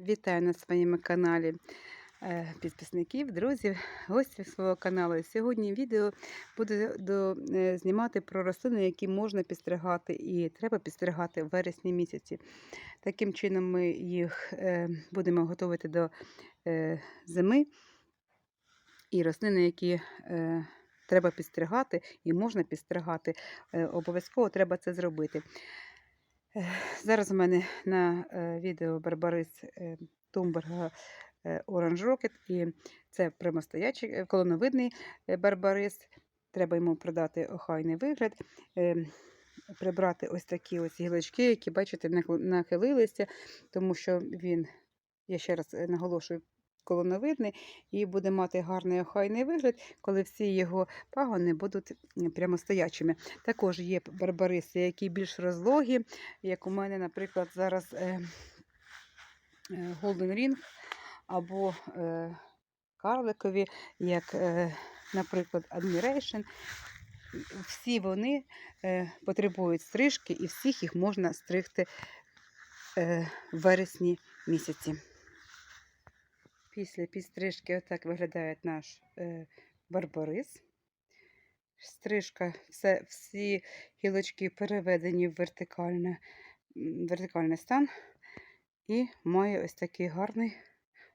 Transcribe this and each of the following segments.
Вітаю на своєму каналі е, підписників, друзів, гостів свого каналу. Сьогодні відео буду е, знімати про рослини, які можна підстригати і треба підстригати в вересні місяці. Таким чином ми їх е, будемо готувати до зими. І рослини, які треба підстригати і можна підстригати, обов'язково треба це зробити. Зараз у мене на е, відео Барбарис е, Тумберга е, Orange Rocket, і це прямостоячий колоновидний барбарис. Треба йому придати охайний вигляд, прибрати ось такі ось гілочки, які, бачите, нахилилися, тому що він, я ще раз наголошую, колоновидний і буде мати гарний охайний вигляд, коли всі його пагони будуть прямостоячими. Також є барбариси, які більш розлогі, як у мене, наприклад, зараз е, е, Golden Ring або е, карликові, як, наприклад, Admiration. Всі вони потребують стрижки, і всіх їх можна стригти в вересні місяці. Після підстрижки отак виглядає наш е, барбарис. Стрижка, все, всі гілочки переведені в вертикальне, вертикальний стан і має ось такий гарний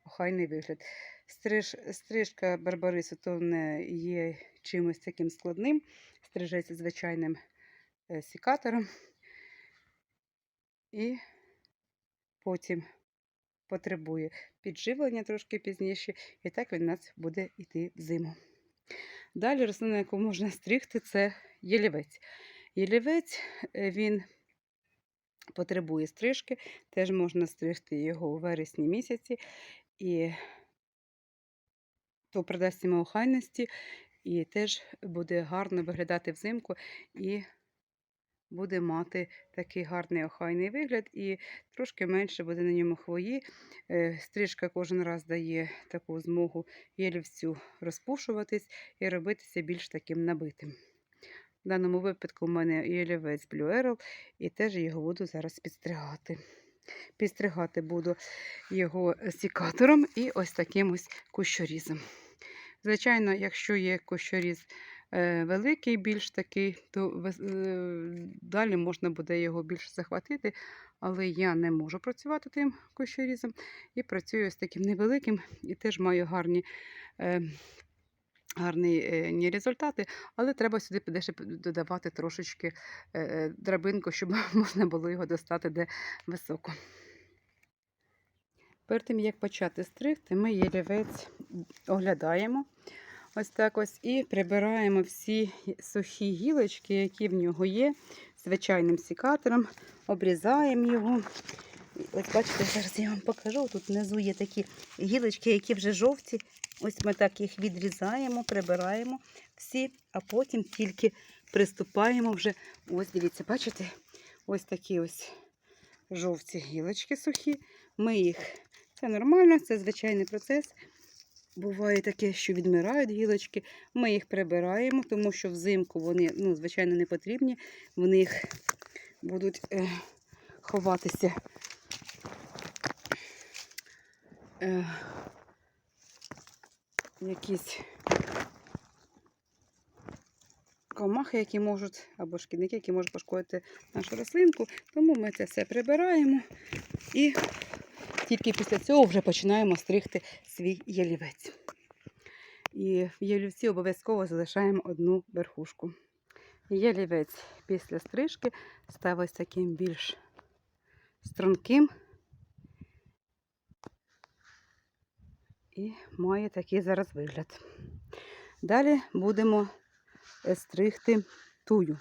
охайний вигляд. Стриж, стрижка барбарису то не є чимось таким складним, стрижеться звичайним е, сікатором. І потім потребує підживлення трошки пізніше, і так він у нас буде йти в зиму. Далі рослина, яку можна стригти, це єлівець. Єлівець е, він потребує стрижки, теж можна стригти його у вересні місяці, і то придасть йому охайності, і теж буде гарно виглядати взимку і буде мати такий гарний охайний вигляд, і трошки менше буде на ньому хвої. Е, Стрижка кожен раз дає таку змогу єлівцю розпушуватись і робитися більш таким набитим. В даному випадку в мене єлівець Arrow, і теж його буду зараз підстригати. Підстригати буду його сікатором і ось таким ось кущорізом. Звичайно, якщо є кущоріз великий, більш такий, то е, далі можна буде його більше захватити, але я не можу працювати тим кущорізом і працюю з таким невеликим і теж маю гарні. Е, Гарні е, результати, але треба сюди дещо додавати трошечки е, е, драбинку, щоб можна було його достати де високо. Перед тим, як почати стригти, ми ялівець оглядаємо ось так ось і прибираємо всі сухі гілочки, які в нього є, звичайним сікатором, обрізаємо його. Ось бачите, зараз я вам покажу. Тут внизу є такі гілочки, які вже жовті. Ось ми так їх відрізаємо, прибираємо всі, а потім тільки приступаємо вже. Ось дивіться, бачите? Ось такі ось жовті гілочки сухі. Ми їх це нормально, це звичайний процес. Буває таке, що відмирають гілочки. Ми їх прибираємо, тому що взимку вони, ну, звичайно, не потрібні. В них будуть е, ховатися е, якісь комахи, які можуть, або шкідники, які можуть пошкодити нашу рослинку. Тому ми це все прибираємо і тільки після цього вже починаємо стригти свій ялівець. І в ялівці обов'язково залишаємо одну верхушку. Ялівець після стрижки став ось таким більш струнким і має такий зараз вигляд. Далі будемо е, стригти тую.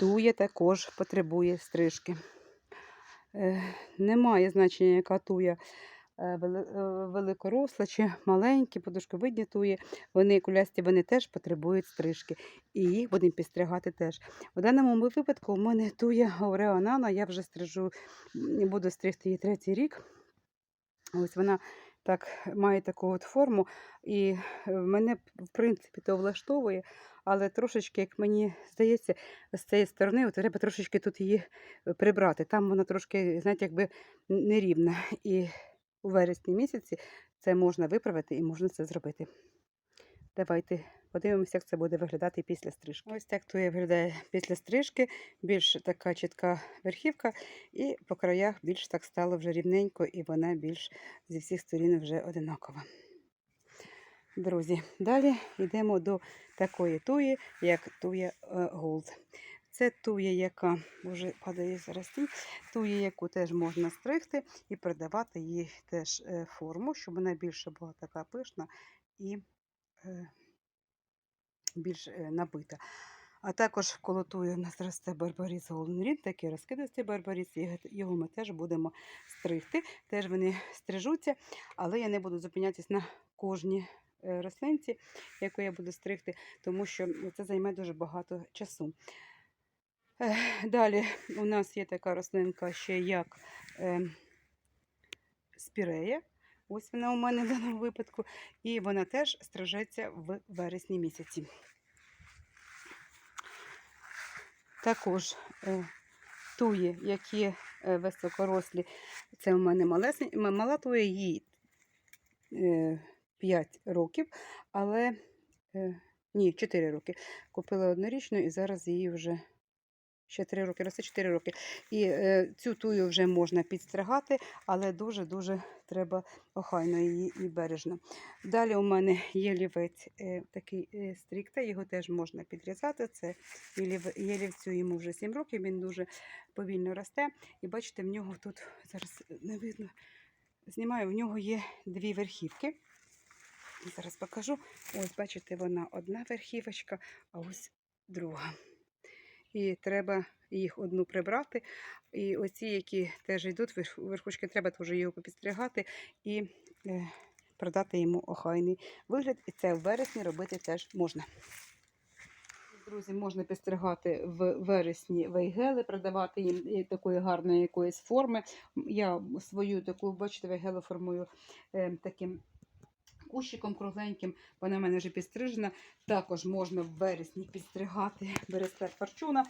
Туя також потребує стрижки. Немає значення, яка туя е, е, великоросла чи маленькі, подушковидні туї. Вони кулясті, вони теж потребують стрижки. І їх будемо підстригати теж. В даному випадку у мене туя Ореонана, я вже стрижу, буду стригти її третій рік. Ось вона так має таку от форму, і е, мене, в принципі, то влаштовує, але трошечки, як мені здається, з цієї сторони от треба трошечки тут її е, прибрати. Там вона трошки, знаєте, якби нерівна. І у вересні місяці це можна виправити і можна це зробити. Давайте подивимося, як це буде виглядати після стрижки. Ось так то виглядає після стрижки. Більш така чітка верхівка, і по краях більш так стало вже рівненько, і вона більш зі всіх сторін вже одинакова. Друзі, далі йдемо до такої туї, як туя Gold. Це туя, яка вже падає зараз тінь, туя, яку теж можна стригти і придавати їй теж е, форму, щоб вона більше була така пишна і е, більш е, набита. А також коло туї у нас росте барбаріс Golden такий розкидистий барбаріс, його ми теж будемо стригти. Теж вони стрижуться, але я не буду зупинятись на кожній е, рослинці, яку я буду стригти, тому що це займе дуже багато часу. Далі у нас є така рослинка ще як е, спірея. Ось вона у мене в даному випадку. І вона теж стрижеться в вересні місяці. Також е, туї, які е, високорослі, це у мене малесень, мала туя, їй е, 5 років, але е, ні, 4 роки. Купила однорічну і зараз її вже ще 3 роки, росте 4 роки. І е, цю тую вже можна підстригати, але дуже-дуже треба охайно її і бережно. Далі у мене є лівець е, такий е, стрікта, його теж можна підрізати. Це єлів- єлівцю йому вже 7 років, він дуже повільно росте. І бачите, в нього тут зараз не видно. Знімаю, в нього є дві верхівки. Зараз покажу. Ось, бачите, вона одна верхівочка, а ось друга. І треба їх одну прибрати. І оці, які теж йдуть, верх- верхушки, треба теж його попідстригати і е, продати йому охайний вигляд. І це в вересні робити теж можна. Друзі, можна підстригати в вересні вейгели, продавати їм такої гарної якоїсь форми. Я свою таку, бачите, вейгелу формую е, таким кущиком кругленьким. Вона в мене вже підстрижена. Також можна в вересні підстригати берестер форчуна.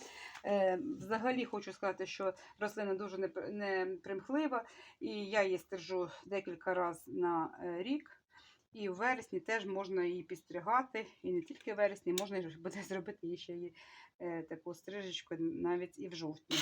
Е, взагалі хочу сказати, що рослина дуже непр- непримхлива, і я її стрижу декілька разів на е, рік. І в вересні теж можна її підстригати. І не тільки в вересні, можна буде зробити ще її, е, таку стрижечку навіть і в жовтні.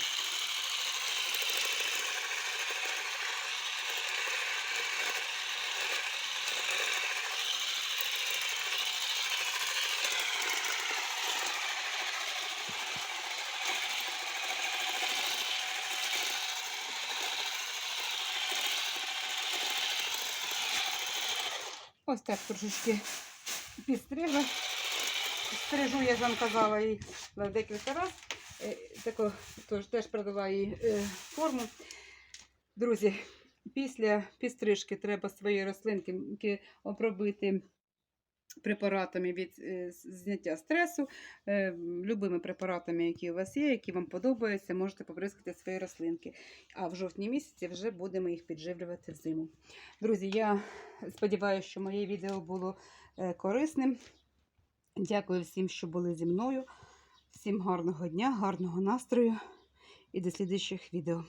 Ось так трошечки підстрижу. Стрижу, я ж вам казала їй декілька разів. Тако, тож, теж продала їй е, форму. Друзі, після підстрижки треба свої рослинки обробити препаратами від е, зняття стресу, е, любими препаратами, які у вас є, які вам подобаються, можете побризкати свої рослинки. А в жовтні місяці вже будемо їх підживлювати взиму. Друзі, я сподіваюся, що моє відео було е, корисним. Дякую всім, що були зі мною. Всім гарного дня, гарного настрою і до слідуючих відео.